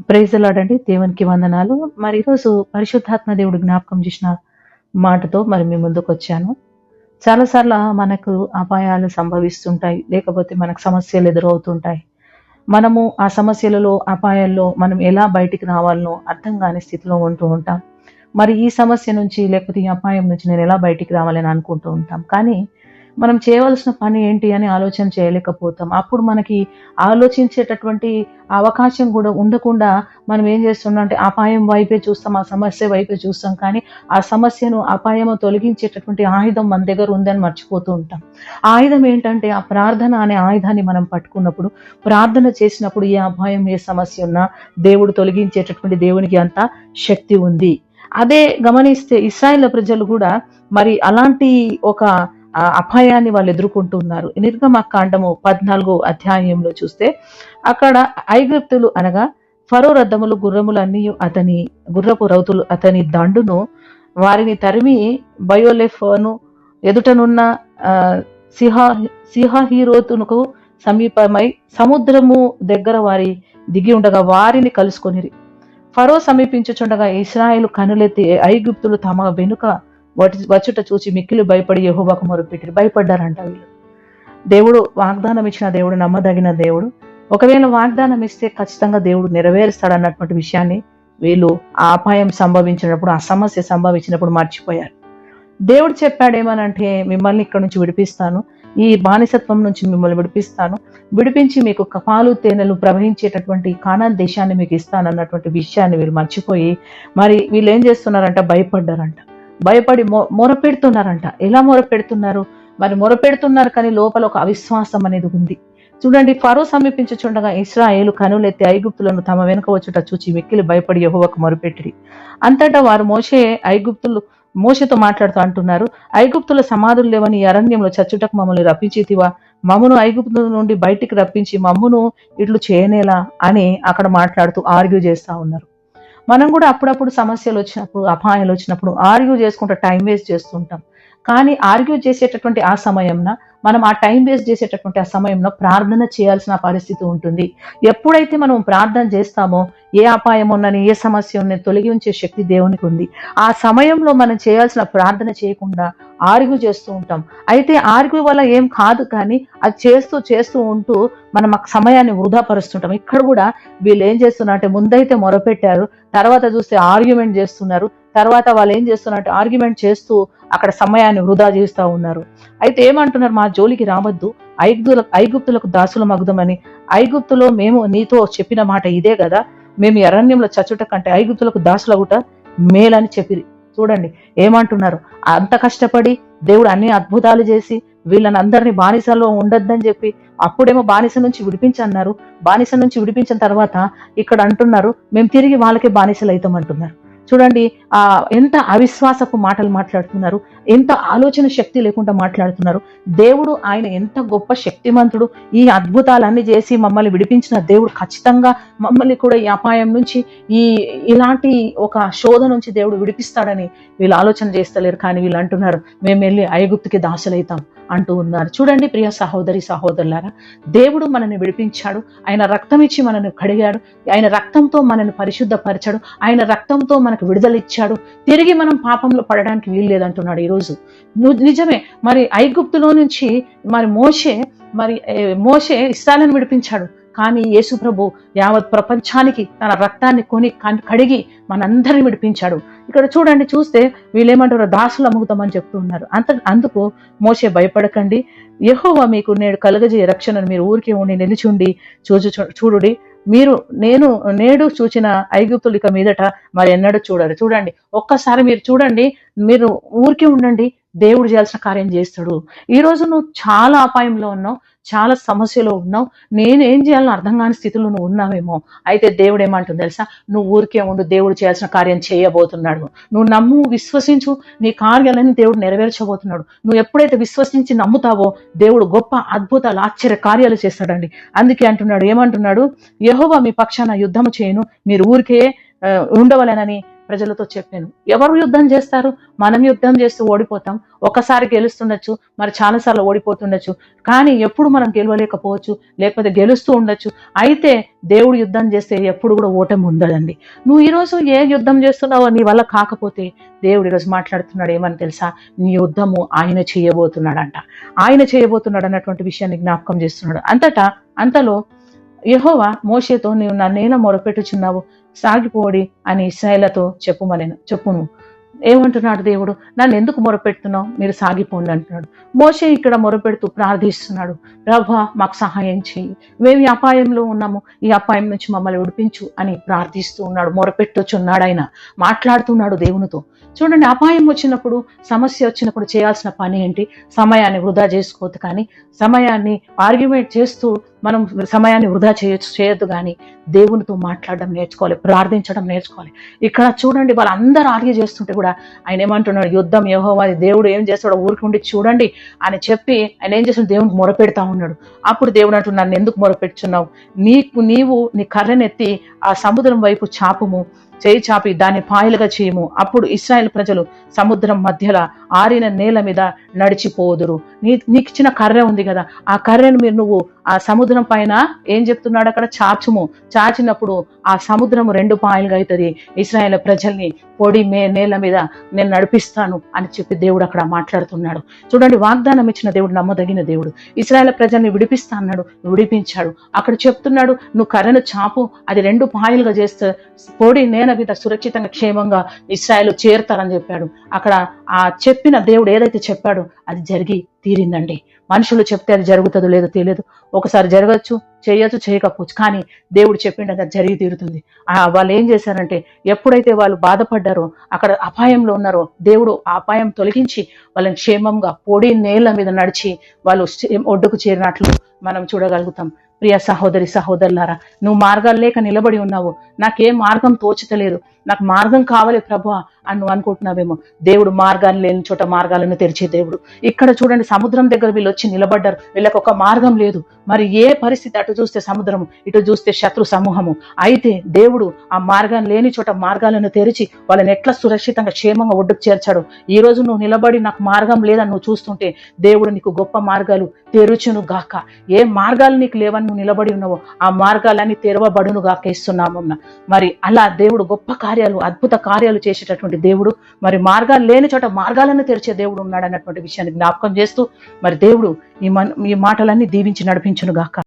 ప్రైజలాడండి దేవునికి వందనాలు. మరి ఈరోజు పరిశుద్ధాత్మ దేవుడు జ్ఞాపకం చేసిన మాటతో మరి మీ ముందుకు వచ్చాను. చాలాసార్లు మనకు అపాయాలు సంభవిస్తుంటాయి. లేకపోతే మనకు సమస్యలు ఎదురవుతుంటాయి. మనము ఆ సమస్యలలో అపాయాల్లో మనం ఎలా బయటికి రావాలనో అర్థం కాని స్థితిలో ఉంటూ ఉంటాం. మరి ఈ సమస్య నుంచి లేకపోతే ఈ అపాయం నుంచి నేను ఎలా బయటికి రావాలని అనుకుంటూ ఉంటాం. కానీ మనం చేయవలసిన పని ఏంటి అని ఆలోచన చేయలేకపోతాం. అప్పుడు మనకి ఆలోచించేటటువంటి అవకాశం కూడా ఉండకుండా మనం ఏం చేస్తున్నాం అంటే అపాయం వైపే చూస్తాం ఆ సమస్య వైపే చూస్తాం. కానీ ఆ సమస్యను అపాయము తొలగించేటటువంటి ఆయుధం మన దగ్గర ఉందని మర్చిపోతూ ఉంటాం. ఆయుధం ఏంటంటే ఆ ప్రార్థన అనే ఆయుధాన్ని మనం పట్టుకున్నప్పుడు ప్రార్థన చేసినప్పుడు ఏ అపాయం ఏ సమస్య ఉన్నా దేవుడు తొలగించేటటువంటి దేవునికి అంత శక్తి ఉంది. అదే గమనిస్తే ఇస్రాయేల్ ప్రజలు కూడా మరి అలాంటి ఒక అపాయాన్ని వాళ్ళు ఎదుర్కొంటున్నారు. నిర్గమకాండము పద్నాలుగో అధ్యాయంలో చూస్తే అక్కడ ఐగుప్తులు అనగా ఫరో రథములు గుర్రములు అన్ని అతని గుర్రపు రౌతులు అతని దండును వారిని తరిమి బయోలెఫోను ఎదుటనున్న ఆ, సిహా సిహాహీరోతునకు సమీపమై సముద్రము దగ్గర వారి దిగి ఉండగా వారిని కలుసుకొనిరి. ఫరో సమీపించుచుండగా ఇస్రాయేల్ కనులెత్తి ఐగుప్తులు తమ వెనుక వటి- వచ్చుట చూచి మిక్కిలు భయపడి యహోవాకు మొరుపెట్టి భయపడ్డారంట వీళ్ళు. దేవుడు వాగ్దానం ఇచ్చిన దేవుడు నమ్మదగిన దేవుడు. ఒకవేళ వాగ్దానం ఇస్తే ఖచ్చితంగా దేవుడు నెరవేరుస్తాడు అన్నటువంటి విషయాన్ని వీళ్ళు ఆ అపాయం సంభవించినప్పుడు ఆ సమస్య సంభవించినప్పుడు మర్చిపోయారు. దేవుడు చెప్పాడేమనంటే మిమ్మల్ని ఇక్కడ నుంచి విడిపిస్తాను. ఈ బానిసత్వం నుంచి మిమ్మల్ని విడిపిస్తాను. విడిపించి మీకు కపాలు తేనెలు ప్రవహించేటటువంటి కానాన్ దేశాన్ని మీకు ఇస్తాను అన్నటువంటి విషయాన్ని వీళ్ళు మర్చిపోయి మరి వీళ్ళు ఏం చేస్తున్నారంట? భయపడ్డారంట. భయపడి మొ మొరపెడుతున్నారంట. ఎలా మొరపెడుతున్నారు? మరి మొరపెడుతున్నారు కానీ లోపల ఒక అవిశ్వాసం అనేది ఉంది. చూడండి ఫరో సమీపించుచుండగా ఇస్రాయేలు కనులెత్తి ఐగుప్తులను తమ వెనుక వచ్చుట చూచి మిక్కిలి భయపడి యహోవకు మొరపెట్టి అంతటా వారు మోషే ఐగుప్తులు మోషతో మాట్లాడుతూ అంటున్నారు ఐగుప్తుల సమాధులు లేవని అరణ్యంలో చచ్చుటకు మమ్మల్ని రప్పించితివా? మమ్మను ఐగుప్తు నుండి బయటికి రప్పించి మమ్మును ఇట్లు చేయనేలా? అని అక్కడ మాట్లాడుతూ ఆర్గ్యూ చేస్తా ఉన్నారు. మనం కూడా అప్పుడప్పుడు సమస్యలు వచ్చినప్పుడు అపాయాలు వచ్చినప్పుడు ఆర్గ్యూ చేసుకుంటూ టైం వేస్ట్ చేస్తుంటాం. కానీ ఆర్గ్యూ చేసేటటువంటి ఆ సమయంన మనం ఆ టైం వేస్ట్ చేసేటటువంటి ఆ సమయంలో ప్రార్థన చేయాల్సిన పరిస్థితి ఉంటుంది. ఎప్పుడైతే మనం ప్రార్థన చేస్తామో ఏ అపాయం ఉన్నని ఏ సమస్య ఉన్నని తొలగి ఉంచే శక్తి దేవునికి ఉంది. ఆ సమయంలో మనం చేయాల్సిన ప్రార్థన చేయకుండా ఆర్గ్యూ చేస్తూ ఉంటాం. అయితే ఆర్గ్యూ వల్ల ఏం కాదు కానీ అది చేస్తూ చేస్తూ ఉంటూ మనం ఆ సమయాన్ని వృధా పరుస్తుంటాం ఇక్కడ కూడా వీళ్ళు ఏం చేస్తున్నారంటే ముందైతే మొరపెట్టారు తర్వాత చూస్తే ఆర్గ్యుమెంట్ చేస్తున్నారు తర్వాత వాళ్ళు ఏం చేస్తున్నట్టు ఆర్గ్యుమెంట్ చేస్తూ అక్కడ సమయాన్ని వృధా చేస్తూ ఉన్నారు. అయితే ఏమంటున్నారు మా జోలికి రావద్దు ఐగుప్తుల ఐగుప్తులకు దాసుల మగ్ధమని ఐగుప్తులో మేము నీతో చెప్పిన మాట ఇదే కదా మేము అరణ్యంలో చచ్చుట కంటే ఐగుప్తులకు దాసులగుట మేలని చెప్పిరి. చూడండి ఏమంటున్నారు? అంత కష్టపడి దేవుడు అన్ని అద్భుతాలు చేసి వీళ్ళని అందరినీ బానిసలో ఉండొద్దని చెప్పి అప్పుడేమో బానిస నుంచి విడిపించన్నారు. బానిస నుంచి విడిపించిన తర్వాత ఇక్కడ అంటున్నారు మేము తిరిగి వాళ్ళకే బానిసలు అవుతామంటున్నారు. చూడండి ఆ ఎంత అవిశ్వాసపు మాటలు మాట్లాడుతున్నారు ఎంత ఆలోచన శక్తి లేకుండా మాట్లాడుతున్నారు. దేవుడు ఆయన ఎంత గొప్ప శక్తిమంతుడు. ఈ అద్భుతాలన్నీ చేసి మమ్మల్ని విడిపించిన దేవుడు ఖచ్చితంగా మమ్మల్ని కూడా ఈ అపాయం నుంచి ఈ ఇలాంటి ఒక శోధ నుంచి దేవుడు విడిపిస్తాడని వీళ్ళు ఆలోచన చేస్తలేరు. కానీ వీళ్ళు అంటున్నారు మేము వెళ్ళి ఐగుప్తుకి దాసులైతాం అంటూ ఉన్నారు. చూడండి ప్రియ సహోదరి సహోదరులారా దేవుడు మనల్ని విడిపించాడు. ఆయన రక్తం ఇచ్చి మనల్ని కడిగాడు. ఆయన రక్తంతో మనల్ని పరిశుద్ధపరచాడు. ఆయన రక్తంతో మనకు విడుదల ఇచ్చాడు తిరిగి మనం పాపంలో పడడానికి వీలు లేదంటున్నాడు ఈరోజు. నిజమే మరి ఐగుప్తులో నుంచి మరి మోషే మరి ఏ, మోషే ఇస్రాయలను విడిపించాడు. కానీ యేసుప్రభు యావత్ ప్రపంచానికి తన రక్తాన్ని కొని కడిగి మనందరిని విడిపించాడు. ఇక్కడ చూడండి చూస్తే వీళ్ళేమంటారు? దాసులు అమ్ముతామని చెప్తూ ఉన్నారు. అంత అందుకు మోసే భయపడకండి. యహోవా మీకు నేడు కలగజే రక్షణను మీరు ఊరికే ఉండి నిలిచుండి చూచు చూడుడి. మీరు నేను నేడు చూచిన ఐగుప్తులు ఇక మీదట మరి ఎన్నడూ చూడరు. చూడండి ఒక్కసారి మీరు చూడండి మీరు ఊరికే ఉండండి దేవుడు చేయాల్సిన కార్యం చేస్తాడు. ఈ రోజు నువ్వు చాలా అపాయంలో ఉన్నావు చాలా సమస్యలో ఉన్నావు. నేను ఏం చేయాలని అర్థం కాని స్థితిలో నువ్వు ఉన్నావేమో. అయితే దేవుడు ఏమంటుంది తెలుసా? నువ్వు ఊరికే ఉండు దేవుడు చేయాల్సిన కార్యం చేయబోతున్నాడు. నువ్వు నమ్ము విశ్వసించు నీ కార్యాలని దేవుడు నెరవేర్చబోతున్నాడు. నువ్వు ఎప్పుడైతే విశ్వసించి నమ్ముతావో దేవుడు గొప్ప అద్భుతాలు ఆశ్చర్య కార్యాలు చేస్తాడండి. అందుకే అంటున్నాడు ఏమంటున్నాడు? యహోవా మీ పక్షాన యుద్ధము చేయను మీరు ఊరికే ఉండవలేనని ఉండవలెనని ప్రజలతో చెప్పాను. ఎవరు యుద్ధం చేస్తారు? మనం యుద్ధం చేస్తూ ఓడిపోతాం. ఒకసారి గెలుస్తుండొచ్చు మరి చాలాసార్లు ఓడిపోతుండొచ్చు. కానీ ఎప్పుడు మనం గెలవలేకపోవచ్చు లేకపోతే గెలుస్తూ ఉండొచ్చు. అయితే దేవుడు యుద్ధం చేస్తే ఎప్పుడు కూడా ఓటమి ఉండదండి. నువ్వు ఈరోజు ఏ యుద్ధం చేస్తున్నావో నీ వల్ల కాకపోతే దేవుడు ఈరోజు మాట్లాడుతున్నాడు ఏమని తెలుసా? నీ యుద్ధము ఆయన చేయబోతున్నాడంట. ఆయన చేయబోతున్నాడు అన్నటువంటి విషయాన్ని జ్ఞాపకం చేస్తున్నాడు. అంతటా అంతలో యహోవా మోషేతో నీవు నన్నేలా మొరపెట్టుచున్నావు? సాగిపోడి అని ఇస్రాయేలతో చెప్పుమనెను చెప్పును ఏమంటున్నాడు దేవుడు? నన్ను ఎందుకు మొరపెడుతున్నావు? మీరు సాగిపోండి అంటున్నాడు. మోసే ఇక్కడ మొరపెడుతూ ప్రార్థిస్తున్నాడు. ప్రభా మాకు సహాయం చేయి మేము ఈ అపాయంలో ఉన్నాము. ఈ అపాయం నుంచి మమ్మల్ని విడిపించు అని ప్రార్థిస్తూ ఉన్నాడు. మొరపెట్టొచ్చున్నాడు ఆయన. మాట్లాడుతున్నాడు దేవునితో. చూడండి అపాయం వచ్చినప్పుడు సమస్య వచ్చినప్పుడు చేయాల్సిన పని ఏంటి? సమయాన్ని వృధా చేసుకోవద్దు కానీ సమయాన్ని ఆర్గ్యుమెంట్ చేస్తూ మనం సమయాన్ని వృధా చేయొచ్చు చేయొద్దు కానీ దేవునితో మాట్లాడడం నేర్చుకోవాలి ప్రార్థించడం నేర్చుకోవాలి. ఇక్కడ చూడండి వాళ్ళందరూ ఆర్గ్యూ చేస్తుంటే కూడా ఆయన ఏమంటున్నాడు యుద్ధం యహోవాది దేవుడు ఏం చేస్తాడో ఊరికి ఉండి చూడండి అని చెప్పి ఆయన ఏం చేస్తున్నాడు దేవునికి మొరపెడతా ఉన్నాడు. అప్పుడు దేవుడు అంటున్నాడు నన్ను ఎందుకు మొరపెడుచున్నావు? నీకు నీవు నీ కర్రనెత్తి ఆ సముద్రం వైపు చాపుము. చేయి చాపి దాన్ని పాయలుగా చేయము. అప్పుడు ఇస్రాయేల్ ప్రజలు సముద్రం మధ్యలో ఆరిన నేల మీద నడిచిపోదురు. నీ నీకు ఇచ్చిన కర్ర ఉంది కదా ఆ కర్రను మీరు నువ్వు ఆ సముద్రం పైన ఏం చెప్తున్నాడు అక్కడ? చాచుము. చాచినప్పుడు ఆ సముద్రము రెండు పాయలుగా అవుతుంది. ఇస్రాయేల్ ప్రజల్ని పొడి మే నేల మీద నేను నడిపిస్తాను అని చెప్పి దేవుడు అక్కడ మాట్లాడుతున్నాడు. చూడండి వాగ్దానం ఇచ్చిన దేవుడు నమ్మదగిన దేవుడు. ఇస్రాయేల్ ప్రజల్ని విడిపిస్తా అన్నాడు విడిపించాడు. అక్కడ చెప్తున్నాడు నువ్వు కర్రను చాపు అది రెండు పాయలుగా చేస్తే పొడి నేల మీద సురక్షితంగా క్షేమంగా ఇస్రాయేల్ చేరుతారని చెప్పాడు. అక్కడ ఆ చెప్పిన దేవుడు ఏదైతే చెప్పాడో అది జరిగి తీరిందండి. మనుషులు చెప్తే అది జరుగుతుందో లేదో తెలియదు. ఒకసారి జరగచ్చు చేయొచ్చు చేయకపోవచ్చు. కానీ దేవుడు చెప్పిండు అది జరిగి తీరుతుంది. ఆ వాళ్ళు ఏం చేశారంటే ఎప్పుడైతే వాళ్ళు బాధపడ్డారో అక్కడ అపాయంలో ఉన్నారో దేవుడు ఆ అపాయం తొలగించి వాళ్ళని క్షేమంగా పొడి నేల మీద నడిచి వాళ్ళు ఒడ్డుకు చేరినట్లు మనం చూడగలుగుతాం. ప్రియ సహోదరి సహోదరులారా నువ్వు మార్గాలు లేక నిలబడి ఉన్నావు. నాకే మార్గం తోచతలేదు నాకు మార్గం కావాలి ప్రభు. అని నువ్వు అనుకుంటున్నావేమో. దేవుడు మార్గాన్ని లేని చోట మార్గాలను తెరిచే దేవుడు. ఇక్కడ చూడండి సముద్రం దగ్గర వీళ్ళు వచ్చి నిలబడ్డారు. వీళ్ళకి ఒక మార్గం లేదు. మరి ఏ పరిస్థితి అటు చూస్తే సముద్రము ఇటు చూస్తే శత్రు సమూహము? అయితే దేవుడు ఆ మార్గం లేని చోట మార్గాలను తెరిచి వాళ్ళని ఎట్లా సురక్షితంగా క్షేమంగా ఒడ్డుకు చేర్చాడు? ఈ రోజు నువ్వు నిలబడి నాకు మార్గం లేదని నువ్వు చూస్తుంటే దేవుడు నీకు గొప్ప మార్గాలు తెరుచును గాక. ఏ మార్గాలు నీకు లేవని నువ్వు నిలబడి ఉన్నావో ఆ మార్గాలన్నీ తెరవబడును గాక ఇస్తున్నాము మరి అలా దేవుడు గొప్ప కార్యాలు అద్భుత కార్యాలు చేసేటటువంటి దేవుడు మరి మార్గాలు లేని చోట మార్గాలను తెరిచే దేవుడు ఉన్నాడు అన్నటువంటి విషయాన్ని జ్ఞాపకం చేస్తూ మరి దేవుడు ఈ మన ఈ మాటలన్నీ దీవించి నడిపించునుగాక.